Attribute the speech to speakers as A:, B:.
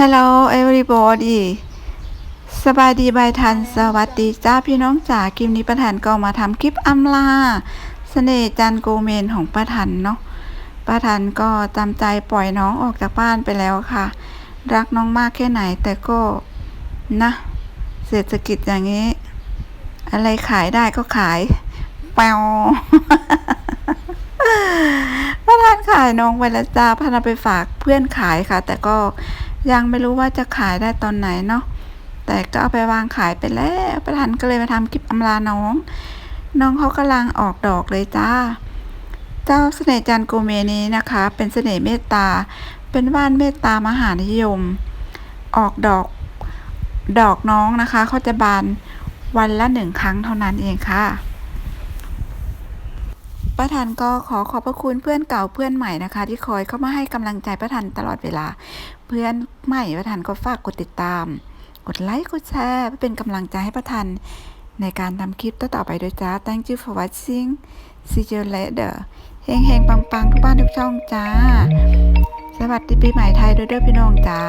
A: Hello everybody สบายดีบายทัน สวัสดีจ้าพี่น้องจ๋าคลิปนี้ประธานก็มาทำคลิปอำลาเสน่ห์จันโกเมนของประธานเนาะประธานก็จำใจปล่อยน้องออกจากบ้านไปแล้วค่ะ รักน้องมากแค่ไหนแต่ก็นะเศรษฐกิจอย่างนี้ อะไรขายได้ก็ขายแปวประธานขายน้องไปแล้วจ้าพานาไปฝากเพื่อนขายค่ะ แต่ก็ ยังไม่รู้ว่าจะขายได้ตอนไหนเนาะแต่ก็เอาไปวางขายไปแล้วประธานก็เลยมาทำคลิปอำลาน้อง น้องเขากำลังออกดอกเลยจ้า เจ้าเสน่ห์จันโกเมนี้นะคะ เป็นเสน่ห์เมตตา เป็นว่านเมตตามหานิยม ออกดอกดอกน้องนะคะเขาจะบานวันละหนึ่งครั้งเท่านั้นเองค่ะ ป้าทันก็ขอขอบพระคุณเพื่อนเก่าเพื่อนใหม่นะคะ ที่คอยเข้ามาให้กำลังใจป้าทันตลอดเวลา เพื่อนใหม่ป้าทันก็ฝากกดติดตาม กดไลค์กดแชร์เพื่อเป็นกำลังใจให้ป้าทันในการทำคลิปต่อๆไปด้วยจ้า thank you for watching see you later เฮงเฮงๆปังๆทุกบ้านทุกช่องจ้า สวัสดีปีใหม่ไทยด้วยเด้อพี่น้องจ้า